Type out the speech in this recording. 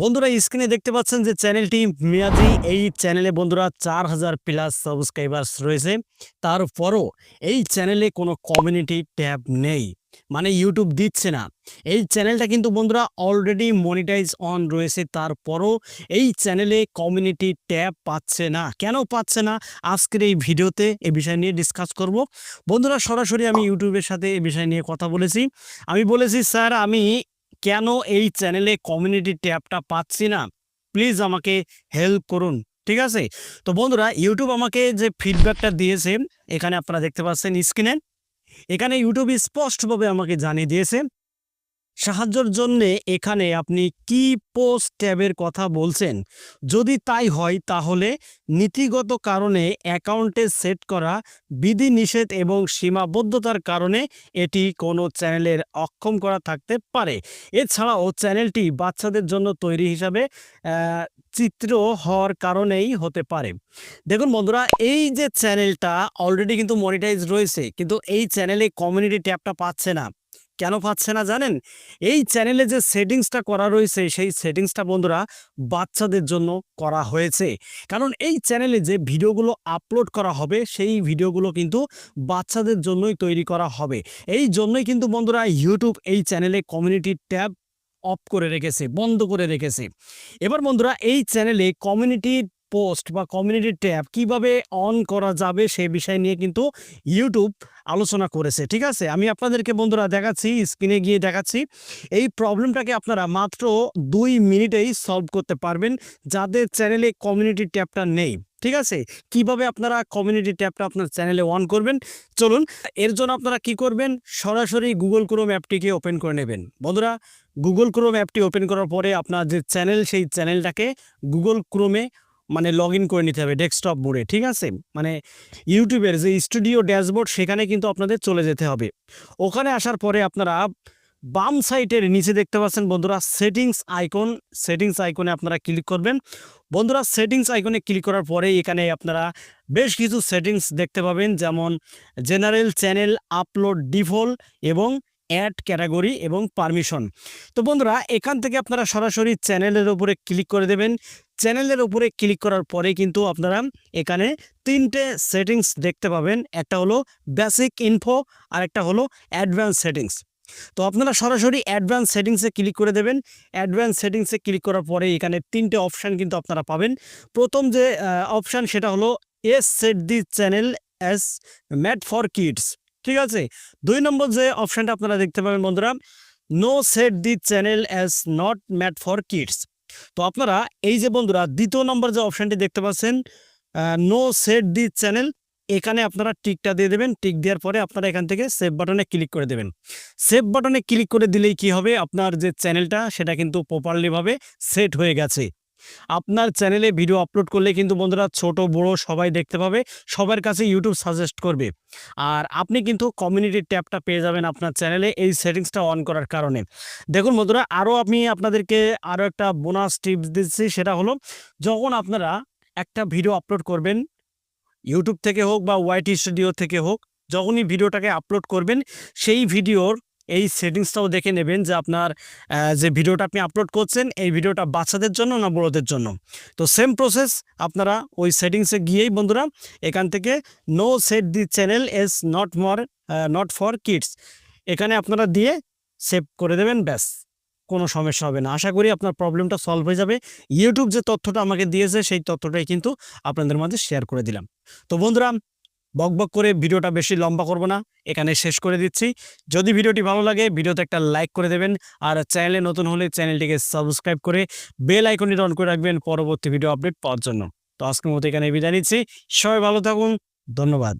বন্ধুরা স্ক্রিনে দেখতে পাচ্ছেন যে চ্যানেলটি মেয়াদি। এই চ্যানেলে বন্ধুরা, চার হাজার প্লাস সাবস্ক্রাইবার্স রয়েছে। তারপরও এই চ্যানেলে কোনো কমিউনিটি ট্যাব নেই। মানে ইউটিউব দিচ্ছে না। এই চ্যানেলটা কিন্তু বন্ধুরা অলরেডি মনিটাইজ অন রয়েছে। তারপরও এই চ্যানেলে কমিউনিটি ট্যাব পাচ্ছে না। কেন পাচ্ছে না? আজকের এই ভিডিওতে এই বিষয় নিয়ে ডিসকাস করব। বন্ধুরা, সরাসরি আমি ইউটিউবের সাথে এ বিষয় নিয়ে কথা বলেছি। আমি বলেছি, স্যার, আমি কেন এই চ্যানেলে কমিউনিটি ট্যাবটা পাচ্ছি না? প্লিজ আমাকে হেল্প করুন, ঠিক আছে? তো বন্ধুরা ইউটিউব আমাকে যে ফিডব্যাকটা দিয়েছে, এখানে আপনারা দেখতে পাচ্ছেন স্ক্রিনে এখানে ইউটিউব স্পষ্টভাবে আমাকে জানিয়ে দিয়েছে সাহায্যের জন্য এখানে আপনি কি পোস্ট ট্যাবের কথা বলছেন? যদি তাই হয়, তাহলে নীতিগত কারণে অ্যাকাউন্টে সেট করা, বিধিনিষেধ এবং সীমাবদ্ধতার কারণে এটি কোনো চ্যানেলের অক্ষম করা থাকতে পারে। এছাড়াও চ্যানেলটি বাচ্চাদের জন্য তৈরি হিসাবে চিত্র হওয়ার কারণেই হতে পারে। দেখুন বন্ধুরা, এই যে চ্যানেলটা অলরেডি কিন্তু মনিটাইজ রয়েছে, কিন্তু এই চ্যানেলে কমিউনিটি ট্যাবটা পাচ্ছে না। কেন পাচ্ছে না জানেন? এই চ্যানেলে যে সেটিংসটা করা রয়েছে, সেই সেটিংসটা বন্ধুরা বাচ্চাদের জন্য করা হয়েছে। কারণ এই চ্যানেলে যে ভিডিওগুলো আপলোড করা হবে, সেই ভিডিওগুলো কিন্তু বাচ্চাদের জন্যই তৈরি করা হবে। এই জন্যই কিন্তু বন্ধুরা ইউটিউব এই চ্যানেলে কমিউনিটি ট্যাব অফ করে রেখেছে, বন্ধ করে রেখেছে। এবার বন্ধুরা এই চ্যানেলে কমিউনিটি পোস্ট বা কমিউনিটি ট্যাব কীভাবে অন করা যাবে সে বিষয় নিয়ে কিন্তু ইউটিউব আলোচনা করেছে, ঠিক আছে? আমি আপনাদেরকে বন্ধুরা দেখাচ্ছি স্ক্রিনে গিয়ে দেখাচ্ছি। এই প্রবলেমটাকে আপনারা মাত্র দুই মিনিটেই সলভ করতে পারবেন যাদের চ্যানেলে কমিউনিটি ট্যাবটা নেই, ঠিক আছে? কীভাবে আপনারা কমিউনিটি ট্যাবটা আপনার চ্যানেলে অন করবেন? চলুন, এর জন্য আপনারা কি করবেন? সরাসরি গুগল ক্রোম অ্যাপটিকে ওপেন করে নেবেন। বন্ধুরা গুগল ক্রোম অ্যাপটি ওপেন করার পরে আপনার যে চ্যানেল সেই চ্যানেলটাকে গুগল ক্রোমে মানে লগ ইন করে নিতে হবে ডেস্কটপ মোডে ঠিক আছে? মানে ইউটিউবের যে স্টুডিও ড্যাশবোর্ড সেখানে কিন্তু আপনাদের চলে যেতে হবে। ওখানে আসার পরে আপনারা বাম সাইটের নিচে দেখতে পাচ্ছেন বন্ধুরা সেটিংস আইকন সেটিংস আইকনে আপনারা ক্লিক করবেন। বন্ধুরা সেটিংস আইকনে ক্লিক করার পরে এখানে আপনারা বেশ কিছু সেটিংস দেখতে পাবেন, যেমন জেনারেল চ্যানেল আপলোড ডিফল্ট এবং অ্যাড ক্যাটাগরি এবং পারমিশন তো বন্ধুরা, এখান থেকে আপনারা সরাসরি চ্যানেলের উপরে ক্লিক করে দেবেন। চ্যানেলের উপরে ক্লিক করার পরে কিন্তু আপনারা এখানে তিনটে সেটিংস দেখতে পাবেন। একটা হলো বেসিক ইনফো আর একটা হলো অ্যাডভান্স সেটিংস তো আপনারা সরাসরি অ্যাডভান্স সেটিংসে ক্লিক করে দেবেন। অ্যাডভান্স সেটিংসে ক্লিক করার পরে এখানে তিনটে অপশান কিন্তু আপনারা পাবেন। প্রথম যে অপশান সেটা হলো yes set the channel as made for kids ঠিক আছে? দুই নম্বর যে অপশানটা আপনারা দেখতে পাবেন বন্ধুরা no set the channel as not made for kids তো আপনারা এই যে বন্ধুরা, দ্বিতীয় নম্বর যে অপশানটি দেখতে পাচ্ছেন নো সেট দি চ্যানেল এখানে আপনারা টিকটা দিয়ে দেবেন। টিক দেওয়ার পরে আপনারা এখান থেকে সেভ বাটনে ক্লিক করে দেবেন। সেভ বাটনে ক্লিক করে দিলেই কি হবে? আপনার যে চ্যানেলটা সেটা কিন্তু প্রপারলিভাবে সেট হয়ে গেছে। আপনার চ্যানেলে ভিডিও আপলোড করলে কিন্তু বন্ধুরা ছোট, বড় সবাই দেখতে পাবে, সবার কাছে ইউটিউব সাজেস্ট করবে। আর আপনি কিন্তু কমিউনিটি ট্যাবটা পেয়ে যাবেন আপনার চ্যানেলে এই সেটিংসটা অন করার কারণে। দেখুন বন্ধুরা আরও আমি আপনাদেরকে আরও একটা বোনাস টিপস দিচ্ছি, সেটা হলো যখন আপনারা একটা ভিডিও আপলোড করবেন ইউটিউব থেকে হোক বা ওয়াইটি স্টুডিও থেকে হোক, যখনই ভিডিওটাকে আপলোড করবেন, সেই ভিডিওর এই সেটিংসটাও দেখে নেবেন যে আপনার যে ভিডিওটা আপনি আপলোড করছেন, এই ভিডিওটা বাচ্চাদের জন্য না বড়োদের জন্য? তো সেম প্রসেস আপনারা ওই সেটিংসে গিয়েই বন্ধুরা এখান থেকে no set the channel as not made not for kids এখানে আপনারা দিয়ে সেভ করে দেবেন, ব্যাস, কোনো সমস্যা হবে না। আশা করি আপনার প্রবলেমটা সলভ হয়ে যাবে। ইউটিউব যে তথ্যটা আমাকে দিয়েছে, সেই তথ্যটাই কিন্তু আপনাদের মাঝে শেয়ার করে দিলাম। তো বন্ধুরা বক বক করে ভিডিওটা বেশি লম্বা করব না, এখানে শেষ করে দিচ্ছি। যদি ভিডিওটি ভালো লাগে, ভিডিওতে একটা লাইক করে দেবেন আর চ্যানেলে নতুন হলে চ্যানেলটিকে সাবস্ক্রাইব করে বেল আইকনটি অন করে রাখবেন পরবর্তী ভিডিও আপডেট পাওয়ার জন্য। তো আজকের মতো এখানে বিদায় নিচ্ছি। সবাই ভালো থাকুন। ধন্যবাদ।